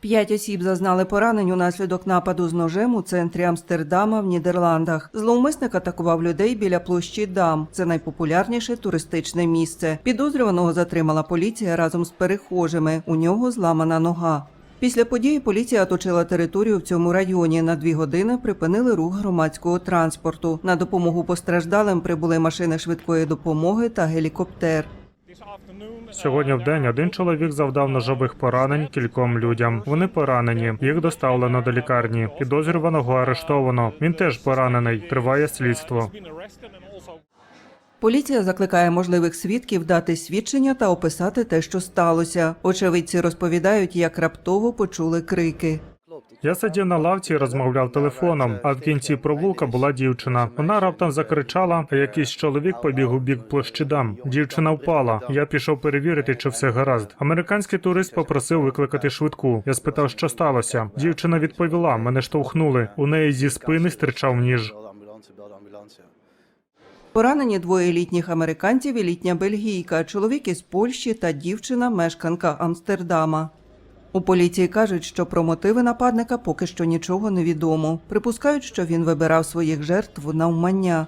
П'ять осіб зазнали поранень унаслідок нападу з ножем у центрі Амстердама в Нідерландах. Зловмисник атакував людей біля площі Дам. Це найпопулярніше туристичне місце. Підозрюваного затримала поліція разом з перехожими. У нього зламана нога. Після події поліція оточила територію в цьому районі. На дві години припинили рух громадського транспорту. На допомогу постраждалим прибули машини швидкої допомоги та гелікоптер. Сьогодні в день один чоловік завдав ножових поранень кільком людям. Вони поранені. Їх доставлено до лікарні. Підозрюваного арештовано. Він теж поранений. Триває слідство. Поліція закликає можливих свідків дати свідчення та описати те, що сталося. Очевидці розповідають, як раптово почули крики. Я сидів на лавці і розмовляв телефоном. А в кінці провулка була дівчина. Вона раптом закричала, а якийсь чоловік побіг у бік площі дам. Дівчина впала. Я пішов перевірити, чи все гаразд. Американський турист попросив викликати швидку. Я спитав, що сталося. Дівчина відповіла: мене штовхнули. У неї зі спини стирчав ніж. Поранені двоє літніх американців і літня бельгійка, чоловік із Польщі та дівчина, мешканка Амстердама. У поліції кажуть, що про мотиви нападника поки що нічого не відомо. Припускають, що він вибирав своїх жертв навмання.